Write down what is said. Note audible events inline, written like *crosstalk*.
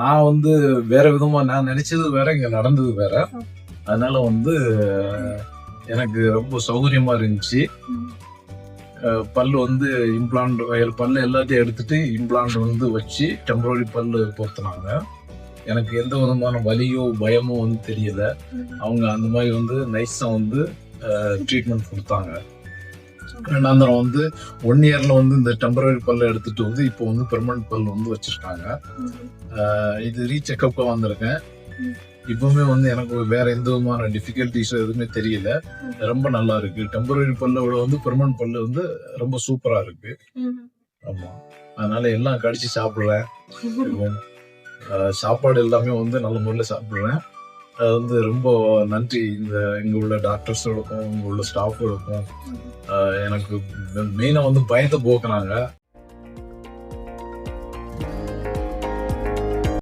நான் வந்து வேற விதமா நான் நினைச்சது வேற இங்க நடந்தது வேற. அதனால வந்து எனக்கு ரொம்ப சௌகரியமா இருந்துச்சு. பல் பல்லு வந்து இம்ப்ளான்ட் பல்லு எல்லாத்தையும் எடுத்துட்டு இம்ப்ளான்ட் வந்து வச்சு டெம்பரரி பல்லு பொருத்தினாங்க. எனக்கு எந்த விதமான வலியோ பயமோ வந்து தெரியல. அவங்க அந்த மாதிரி வந்து நைஸா வந்து ட்ரீட்மெண்ட் கொடுத்தாங்க. ரெண்டாந்திரம் வந்து ஒன் இயர்ல வந்து இந்த டெம்பரரி பல்ல எடுத்துட்டு வந்து இப்போ வந்து பெர்மனன்ட் பல் வந்து வச்சிருக்காங்க. இது ரீசெக்கப்க்கு வந்திருக்கேன். இப்பவுமே வந்து எனக்கு வேற எந்த விதமான டிஃபிகல்டிஸ் எதுவுமே தெரியல. ரொம்ப நல்லா இருக்கு. டெம்பரரி பல்ல விட வந்து பெர்மனன்ட் பல்லு வந்து ரொம்ப சூப்பரா இருக்கு. ஆமா. அதனால எல்லாம் கடிச்சு சாப்பிடுறேன். *laughs* சாப்பாடு எல்லாமே வந்து நல்ல முறையில் சாப்பிடுறேன். அது வந்து ரொம்ப நன்றி. இந்த இங்க உள்ள டாக்டர்ஸோடக்கும் இங்க உள்ள ஸ்டாஃபோடக்கும் எனக்கு மெயினா வந்து பயத்தை போக்குனாங்க.